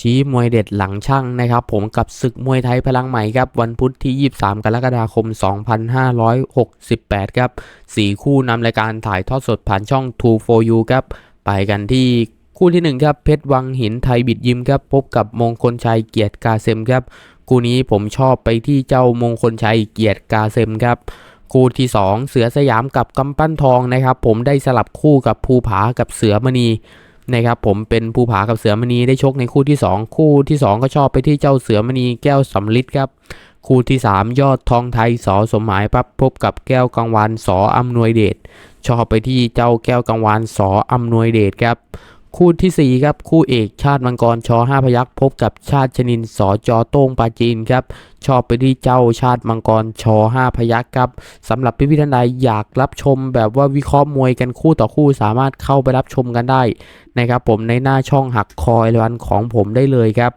ชี้มวยเด็ดหลังช่างนะครับ ผมกับศึกมวยไทยพลังใหม่ครับ วันพุธที่ 23 กรกฎาคม 2568 ครับสี่คู่นำรายการถ่ายทอดสดผ่านช่อง True for You ครับ ไปกันที่คู่ที่ 1 ครับ เพชรวังหินไทยบิดยิมครับ พบกับมงคลชัยเกียรติกาเซมครับ คู่นี้ผมชอบไปที่เจ้ามงคลชัยเกียรติกาเซมครับคู่ที่ 2 เสือสยามกับกำปั้นทองนะครับ ผมได้สลับคู่กับภูผากับเสือมณี นะครับผมเป็นภูผากับเสือมณีได้ชกในคู่ที่ 2 คู่ที่ 2 ก็ชอบไปที่เจ้าเสือมณีแก้วสำลิดครับ คู่ที่ 3 ยอดทองไทยสอสมหมายปั๊บพบกับแก้วกังวานสออำนวยเดชชอบไปที่เจ้าแก้วกังวานสออำนวยเดชครับ คู่ทีสี่ 4 ครับ คู่เอกชาติมังกรชอห้าพยักพบกับชาติชนินสอจอโต้งปาจีนครับ ชอบไปที่เจ้าชาติมังกรชอห้าพยักครับสำหรับพี่พี่ท่านใดอยากรับชมแบบว่าวิเคราะห์มวยกันคู่ต่อคู่สามารถเข้าไปรับชมกันได้นะครับผมในหน้าช่องหักคอยวันของผมได้เลยครับ